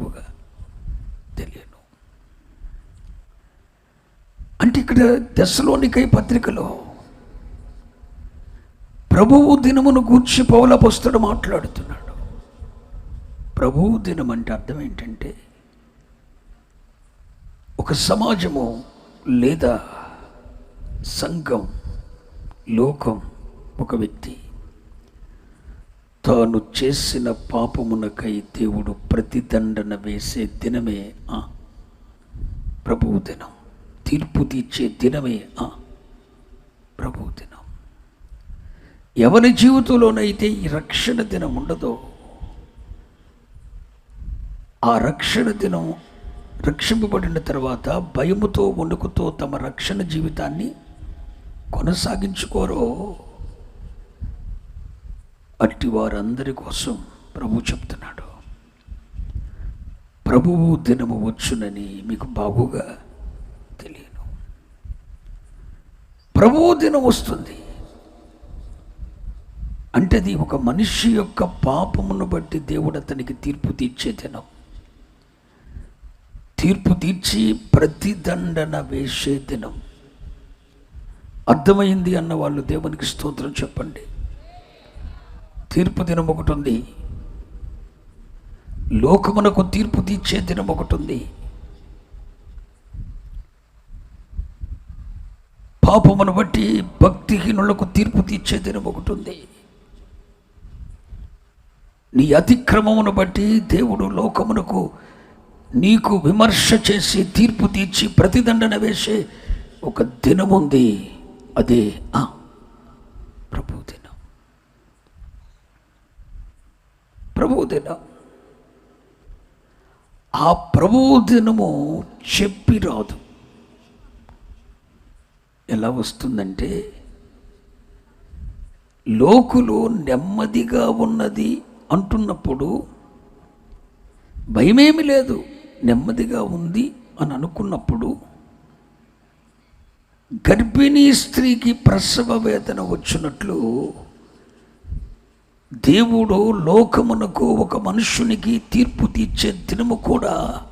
బాబుగా తెలియను. అంటే ఇక్కడ దశలోనికై పత్రికలో ప్రభువు దినమును గూర్చి పౌలపస్తుడు మాట్లాడుతున్నాడు. ప్రభువు దినం అంటే అర్థం ఏంటంటే ఒక సమాజము లేదా సంఘం లోకం ఒక వ్యక్తి తాను చేసిన పాపమునకై దేవుడు ప్రతిదండన వేసే దినమే ఆ ప్రభువు దినం. తీర్పు తీర్చే దినమే ఆ ప్రభువు దినం. ఎవరి జీవితంలోనైతే ఈ రక్షణ దినం ఉండదో ఆ రక్షణ దినం రక్షింపబడిన తర్వాత భయముతో వణుకుతో తమ రక్షణ జీవితాన్ని కొనసాగించుకోరో అట్టి వారందరి కోసం ప్రభు చెప్తున్నాడు. ప్రభువు దినము వచ్చునని మీకు బాగుగా తెలియను. ప్రభువు దినం వస్తుంది. అంటే అది ఒక మనిషి యొక్క పాపమును బట్టి దేవుడు అతనికి తీర్పు తీర్చే దినం. తీర్పు తీర్చి ప్రతిదండన వేసే దినం. అర్థమైంది అన్న వాళ్ళు దేవునికి స్తోత్రం చెప్పండి. తీర్పు దినం ఒకటి ఉంది లోకమునకు తీర్పు తీర్చే దినం ఒకటి ఉంది పాపమును బట్టి భక్తిహీనులకు తీర్పు తీర్చే దినం ఒకటి ఉంది నీ అతిక్రమమును బట్టి దేవుడు లోకమునకు నీకు విమర్శ చేసి తీర్పు తీర్చి ప్రతిదండన వేసే ఒక దినముంది. అదే ఆ ప్రభు ప్రభువు దినం. ఆ ప్రభువు దినము చెప్పి రాదు. ఎలా వస్తుందంటే లోకులు నెమ్మదిగా ఉన్నది అంటున్నప్పుడు భయమేమి లేదు. నెమ్మదిగా ఉంది అని అనుకున్నప్పుడు గర్భిణీ స్త్రీకి ప్రసవ వేదన వచ్చినట్లు దేవుడు లోకమునకు ఒక మనుష్యునికి తీర్పు తీర్చే దినము కూడా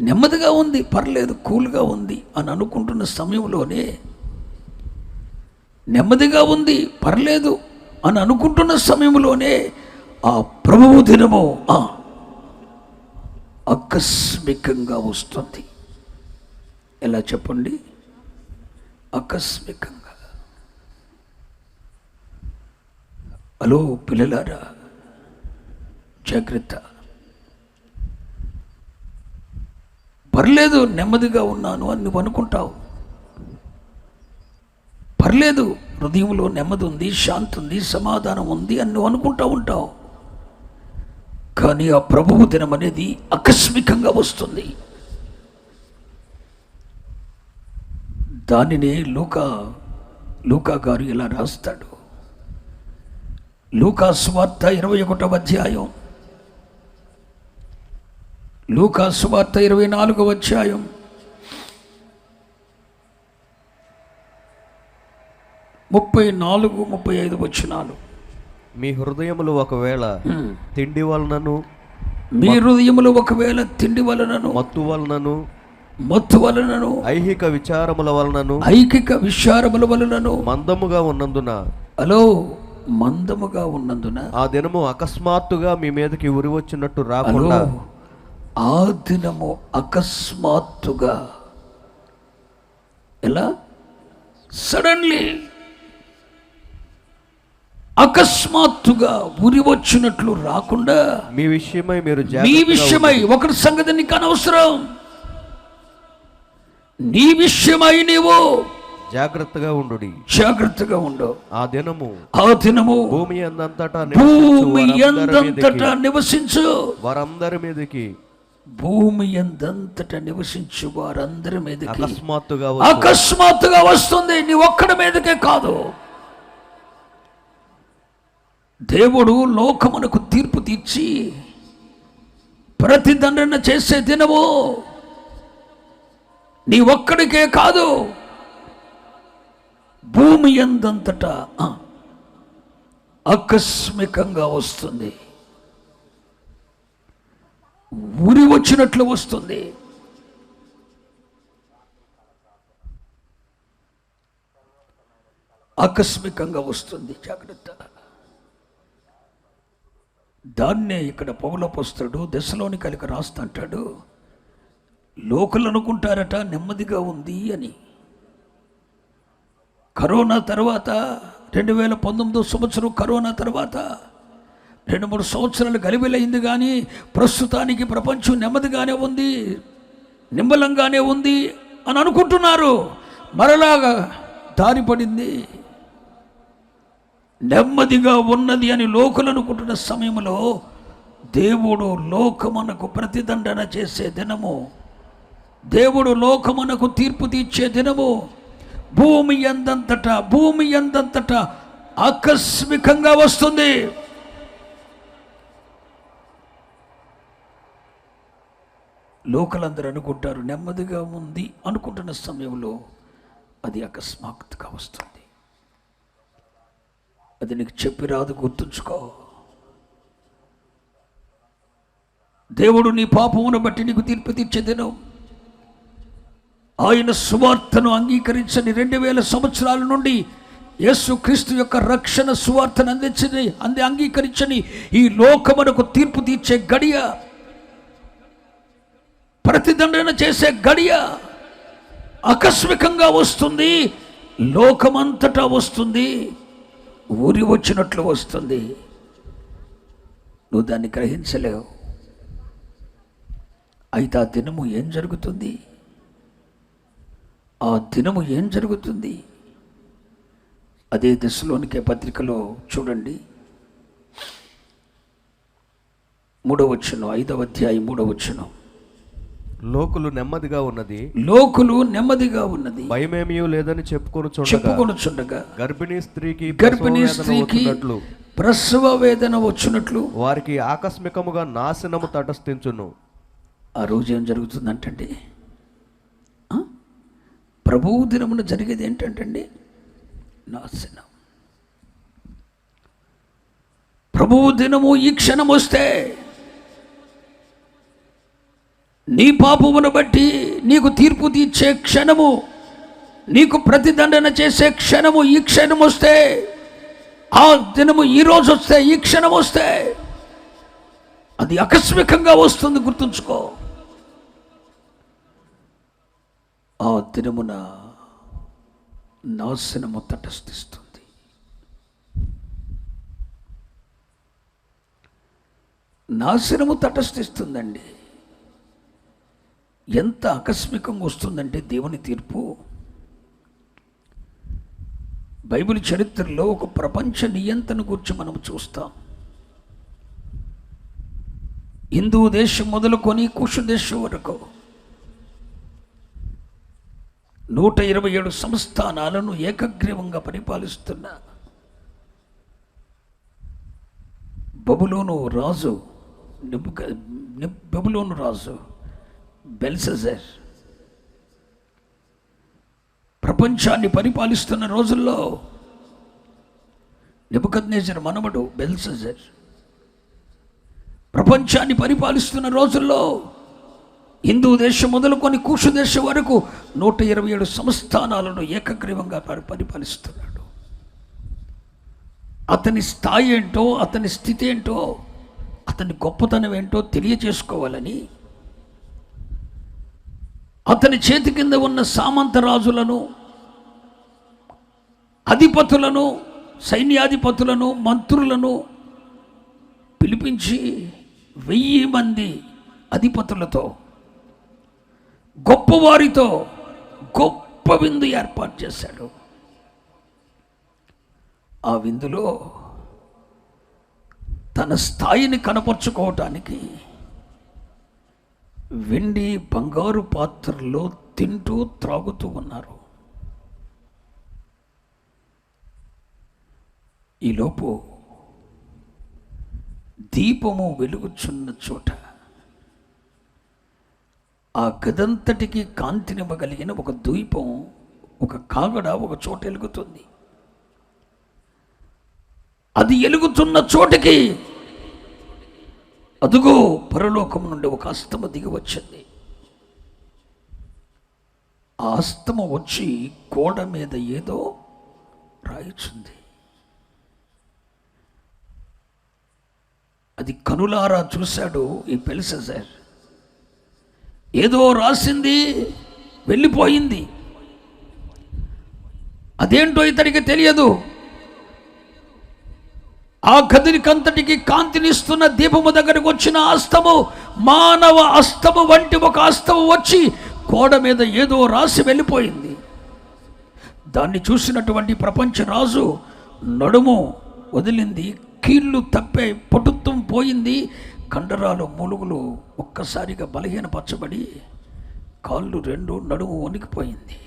నెమ్మదిగా ఉంది పర్లేదు కూల్గా ఉంది అని అనుకుంటున్న సమయంలోనే నెమ్మదిగా ఉంది పర్లేదు అని అనుకుంటున్న సమయంలోనే ఆ ప్రభువు దినము ఆకస్మికంగా వస్తుంది. ఎలా చెప్పండి? ఆకస్మికంగా. హలో పిల్లలారా జాగ్రత్త. పర్లేదు నెమ్మదిగా ఉన్నాను అని నువ్వు అనుకుంటావు. పర్లేదు హృదయంలో నెమ్మది ఉంది శాంతి ఉంది సమాధానం ఉంది అని నువ్వు అనుకుంటా ఉంటావు. కానీ ఆ ప్రభువు దినం అనేది ఆకస్మికంగా వస్తుంది. దానిని లూకా లూకా గారు ఇలా రాస్తాడు. లూకా స్వార్త ఇరవై ఒకటవ అధ్యాయం. లూకా స్వార్త ఇరవై నాలుగవ అధ్యాయం. ముప్పై నాలుగు ముప్పై ఐదు వచ్చినాలు మీ హృదయములు ఒకవేళ తిండి వలనను మీ హృదయములు ఒకవేళ తిండి వలనను మత్తు వలనను మత్తు వలనను ఐహిక విచారముల వలనను ఐకిక విచారముల వలనను మందముగా ఉన్నందున హలో మందముగా ఉన్నందున ఆ దినము అకస్మాత్తుగా మీ మీదకి ఉరి వచ్చినట్టు రాకుండా ఆ దినము అకస్మాత్తుగా ఎలా? సడన్లీ అకస్మాత్తుగా ఉరి వచ్చినట్లు రాకుండా మీ విషయమై మీరు జాగ్రత్తగా విషయమై ఒకరి సంగతి నీకు అనవసరం. నీ విషయమై నీవు జాగ్రత్తగా ఉండు జాగ్రత్తగా ఉండవు ఆ దినము ఆ దినము భూమి అందంతటా భూమి మీదకి- నివసించు. వారందరి మీదకి. భూమి ఎందంతట నివసించు వారందరి మీదకి. అకస్మాత్తుగా. అకస్మాత్తుగా వస్తుంది నీ ఒక్కడి మీదకే కాదు. దేవుడు లోకమునకు తీర్పు తీర్చి ప్రతిదండన చేసే దినము నీ ఒక్కడికే కాదు. భూమి ఎందంతటా ఆకస్మికంగా వస్తుంది. ఉరి వచ్చినట్లు వస్తుంది. ఆకస్మికంగా వస్తుంది జాగ్రత్త. దాన్నే ఇక్కడ పౌలపుస్తుడు దశలోని కలిక రాస్తుంటాడు. లోకలు అనుకుంటారట నెమ్మదిగా ఉంది అని. కరోనా తర్వాత రెండు వేల పంతొమ్మిదో సంవత్సరం కరోనా తర్వాత రెండు మూడు సంవత్సరాలు గలిబిలైంది కానీ ప్రస్తుతానికి ప్రపంచం నెమ్మదిగానే ఉంది నిమ్మలంగానే ఉంది అని అనుకుంటున్నారు. మరలాగా దారి పడింది. నెమ్మదిగా ఉన్నది అని లోకులు అనుకుంటున్న సమయంలో దేవుడు లోకమునకు ప్రతిదండన చేసే దినము దేవుడు లోకమునకు తీర్పు తీర్చే దినము భూమి ఎంతంతట భూమి ఎంతంతట ఆకస్మికంగా వస్తుంది. లోకలందరూ అనుకుంటారు నెమ్మదిగా ఉంది అనుకుంటున్న సమయంలో అది అకస్మాత్తుగా వస్తుంది. అది నీకు చెప్పి రాదు గుర్తుంచుకో. దేవుడు నీ పాపమును బట్టి నీకు తీర్పు తీర్చేదను. ఆయన సువార్తను అంగీకరించని రెండు వేల సంవత్సరాల నుండి యేసుక్రీస్తు యొక్క రక్షణ సువార్తను అందించని అంది అంగీకరించని ఈ లోకమునకు తీర్పు తీర్చే గడియ ప్రతిదండన చేసే గడియ ఆకస్మికంగా వస్తుంది లోకమంతటా వస్తుంది ఊరి వచ్చినట్లు వస్తుంది. నువ్వు దాన్ని గ్రహించలేవు. అయితే ఆ దినము ఏం జరుగుతుంది? ఆ దినము ఏం జరుగుతుంది? అదే దశలోనికే పత్రికలో చూడండి. మూడవచ్చును ఐదవ అధ్యాయం మూడవచ్చును లోకులు నెమ్మదిగా ఉన్నది. లోకులు నెమ్మదిగా ఉన్నది. భయమేమీ లేదని చెప్పుకొని చూడగా చెప్పుకొనుచుండగా గర్భిణీ స్త్రీకి గర్భిణీ స్త్రీకి ప్రసవ వేదన వచ్చినట్లు వారికి ఆకస్మికముగా నాశనము తటస్థించును. ఆ రోజు ఏం జరుగుతుందంటండి ఆ? ప్రభువు దినమున జరిగేది ఏంటంటండి? నాశనం. ప్రభువు దినము ఈ క్షణం వస్తే నీ పాపమును బట్టి నీకు తీర్పు తీర్చే క్షణము నీకు ప్రతిదండన చేసే క్షణము ఈ క్షణం వస్తే ఆ దినము ఈ రోజు వస్తే ఈ క్షణం వస్తే అది ఆకస్మికంగా వస్తుంది గుర్తుంచుకో. ఆ దినమున నాశనము తటస్థిస్తుంది నాశనము తటస్థిస్తుందండి ఎంత ఆకస్మికంగా వస్తుందంటే దేవుని తీర్పు. బైబిల్ చరిత్రలో ఒక ప్రపంచ నియంత్రణ గురించి మనం చూస్తాం. హిందూ దేశం మొదలుకొని కుషు దేశం వరకు నూట ఇరవై ఏడు సంస్థానాలను ఏకగ్రీవంగా పరిపాలిస్తున్న బబులోను రాజు నిబుక బబులోను రాజు బెల్సజర్ ప్రపంచాన్ని పరిపాలిస్తున్న రోజుల్లో నిబుకద్నేజర్ మనవడు బెల్సజర్ ప్రపంచాన్ని పరిపాలిస్తున్న రోజుల్లో హిందూ దేశం మొదలుకొని కూషు దేశం వరకు నూట ఇరవై ఏడు సంస్థానాలను ఏకగ్రీవంగా పరి- పరిపాలిస్తున్నాడు. అతని స్థాయి ఏంటో అతని స్థితి ఏంటో అతని గొప్పతనం ఏంటో తెలియచేసుకోవాలని అతని చేతి కింద ఉన్న సామంత రాజులను అధిపతులను సైన్యాధిపతులను మంత్రులను పిలిపించి వెయ్యి మంది అధిపతులతో గొప్పవారితో గొప్ప విందు ఏర్పాటు చేశాడు. ఆ విందులో తన స్థాయిని కనపరుచుకోవటానికి వెండి బంగారు పాత్రల్లో తింటూ త్రాగుతూ ఉన్నారు. ఈలోపు దీపము వెలుగుచున్న చోట ఆ గదంతటికి కాంతినివ్వగలిగిన ఒక ద్వీపం ఒక కాగడ ఒక చోట వెలుగుతుంది అది ఎలుగుతున్న చోటికి అదుగో పరలోకం నుండి ఒక అస్తమ దిగి వచ్చింది. ఆ అస్తమ వచ్చి గోడ మీద ఏదో రాయిచుంది. అది కనులారా చూశాడు ఈ పెలిసెజర్. ఏదో రాసింది వెళ్ళిపోయింది. అదేంటో ఇతనికి తెలియదు. ఆ గదినికంతటికి కాంతినిస్తున్న దీపము దగ్గరకు వచ్చిన అస్తము మానవ అస్తము వంటి ఒక అస్తము వచ్చి గోడ మీద ఏదో రాసి వెళ్ళిపోయింది. దాన్ని చూసినటువంటి ప్రపంచ రాజు నడుము వదిలింది కీళ్ళు తప్పే పటుత్వం పోయింది కండరాలు మూలుగులు ఒక్కసారిగా బలహీనపరచబడి కాళ్ళు రెండు నడుము వణికిపోయింది.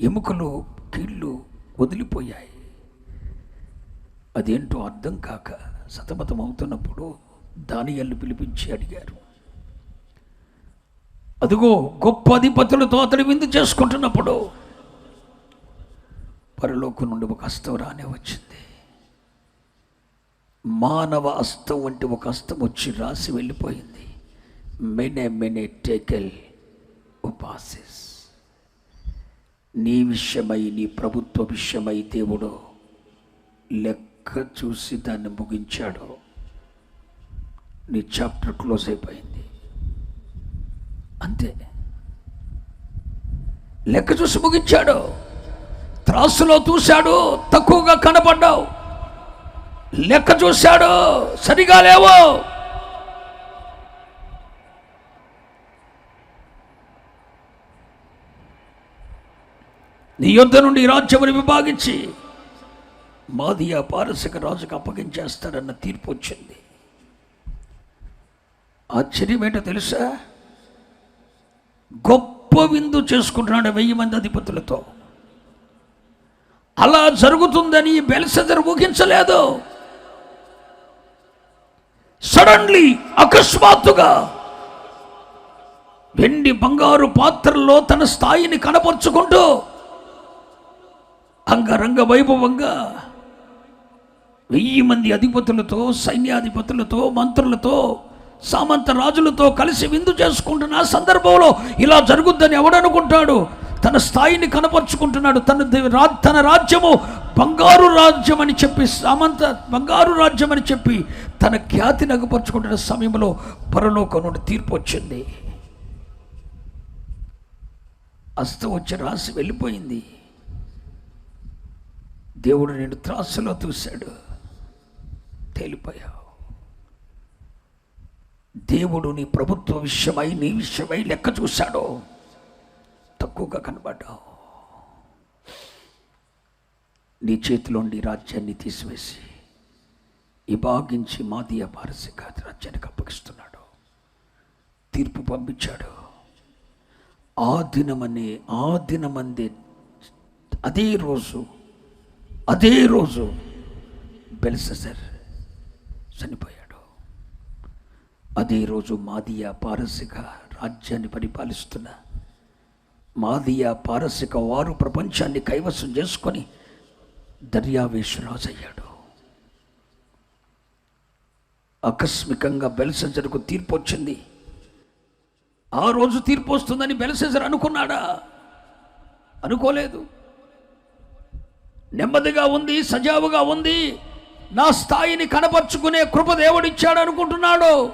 ఎముకలు కీళ్ళు వదిలిపోయాయి. అదేంటో అర్థం కాక సతమతం అవుతున్నప్పుడు దానియల్ని పిలిపించి అడిగారు. అదిగో గొప్ప అధిపతులతో అతడు విందు చేసుకుంటున్నప్పుడు పరలోకం నుండి ఒక అస్తం రానే వచ్చింది. మానవ అస్తం వంటి ఒక అస్తం వచ్చి రాసి వెళ్ళిపోయింది. మెనే మెనే టేకెల్ ఉపాసిస్. నీ విషయమై నీ ప్రభుత్వ విషయమై దేవుడు లెక్క చూసి దాన్ని ముగించాడు. నీ చాప్టర్ క్లోజ్ అయిపోయింది. అంతే. లెక్క చూసి ముగించాడు. త్రాసులో చూశాడు తక్కువగా కనపడ్డావు లెక్క చూశాడు సరిగా లేవు. నీ యుద్ధ నుండి ఈ విభాగించి మాదియా పారసిక రాజుకు అప్పగించేస్తాడన్న తీర్పు వచ్చింది. ఆశ్చర్యం ఏంటో తెలుసా? గొప్ప విందు చేసుకుంటున్నాడు వెయ్యి మంది అధిపతులతో. అలా జరుగుతుందని బెల్సెదర్ ఊహించలేదు. సడన్లీ అకస్మాత్తుగా వెండి బంగారు పాత్రల్లో తన స్థాయిని కనపరుచుకుంటూ అంగరంగ వైభవంగా వెయ్యి మంది అధిపతులతో సైన్యాధిపతులతో మంత్రులతో సామంత రాజులతో కలిసి విందు చేసుకుంటున్న సందర్భంలో ఇలా జరుగుద్దని ఎవడనుకుంటాడు? తన స్థాయిని కనపరుచుకుంటున్నాడు. తన తన రాజ్యము బంగారు రాజ్యం అని చెప్పి సామంత బంగారు రాజ్యం అని చెప్పి తన ఖ్యాతి నగపరుచుకుంటున్న సమయంలో పరలోకం నుండి తీర్పు వచ్చింది. అస్తం వచ్చి రాసి వెళ్ళిపోయింది. దేవుడు నేను త్రాసులో చూశాడు తేలిపోయావు. దేవుడు నీ ప్రభుత్వ విషయమై నీ విషయమై లెక్క చూశాడు. తక్కువగా కనబడ్డావు. నీ చేతిలోండి రాజ్యాన్ని తీసివేసి విభాగించి మాదీయ పారసిక రాజ్యానికి అప్పగిస్తున్నాడు. తీర్పు పంపించాడు. ఆ దినమనే ఆ దినమందే అదే రోజు అదే రోజు బెల్సెసర్ చనిపోయాడు. అదే రోజు మాదియా పారసిక రాజ్యాన్ని పరిపాలిస్తున్న మాదియా పారసిక వారు ప్రపంచాన్ని కైవసం చేసుకొని దర్యావేశరాజు అయ్యాడు ఆకస్మికంగా బెల్సెజర్కు తీర్పు వచ్చింది. ఆ రోజు తీర్పు వస్తుందని బెల్సెజర్ అనుకున్నాడా? అనుకోలేదు. నెమ్మదిగా ఉంది సజావుగా ఉంది. నా స్థాయిని కనపరుచుకునే కృప దేవుడిచ్చాడు అనుకుంటున్నాడు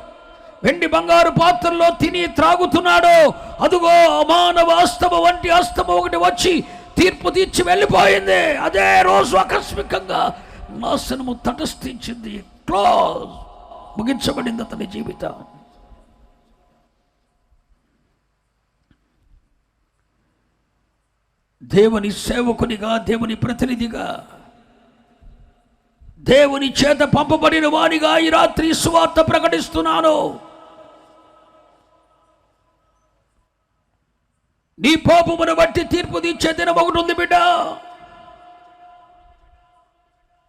వెండి బంగారు పాత్రల్లో తిని త్రాగుతున్నాడో. అదుగో అమానవ అస్తమ వంటి అస్తమ ఒకటి వచ్చి తీర్పు తీర్చి వెళ్ళిపోయింది. అదే రోజు ఆకస్మికంగా నాశనము తటస్థించింది. క్లోజ్. ముగించబడింది అతని జీవితం. దేవుని సేవకునిగా దేవుని ప్రతినిధిగా దేవుని చేత పంపబడిన వానిగా ఈ రాత్రి సువార్త ప్రకటిస్తున్నాను. నీ పాపమును బట్టి తీర్పు తీర్చే దినం ఒకటి ఉంది బిడ్డ.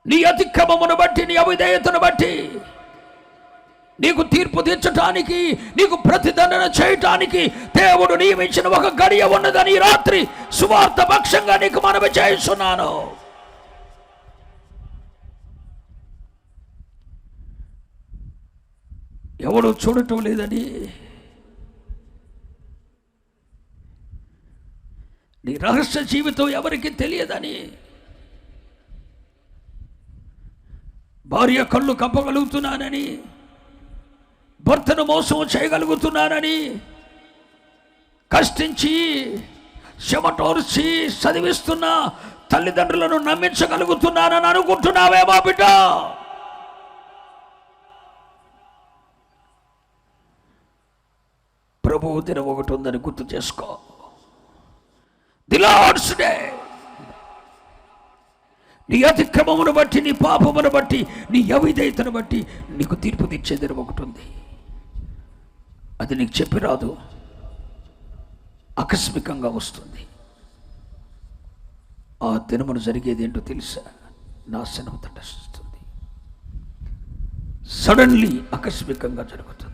నీ అతిక్రమమును బట్టి నీ అవిధేయతను బట్టి నీకు తీర్పు తీర్చడానికి నీకు ప్రతిదండన చేయటానికి దేవుడు నియమించిన ఒక గడియ ఉన్నదని రాత్రి సువార్త పక్షంగా నీకు మనవి చేస్తున్నాను. ఎవడు చూడటం లేదని నీ రహస్య జీవితం ఎవరికి తెలియదని? భార్య కళ్ళు కప్పగలుగుతున్నానని భర్తను మోసం చేయగలుగుతున్నానని కష్టించి చెమటోర్చి చదివిస్తున్న తల్లిదండ్రులను నమ్మించగలుగుతున్నానని అనుకుంటున్నావేమో బిడ్డ? ప్రభువు దినం ఒకటి ఉందని గుర్తు చేసుకో. లార్డ్స్ డే నీ అతిక్రమమును బట్టి నీ పాపమును బట్టి నీ అవిధేయతను బట్టి నీకు తీర్పు తీర్చే ఒకటి ఉంది. అది నీకు చెప్పి రాదు. ఆకస్మికంగా వస్తుంది. ఆ దినమును జరిగేది ఏంటో తెలుసా? నాశనం తటస్తుంది సడన్లీ ఆకస్మికంగా జరుగుతుంది.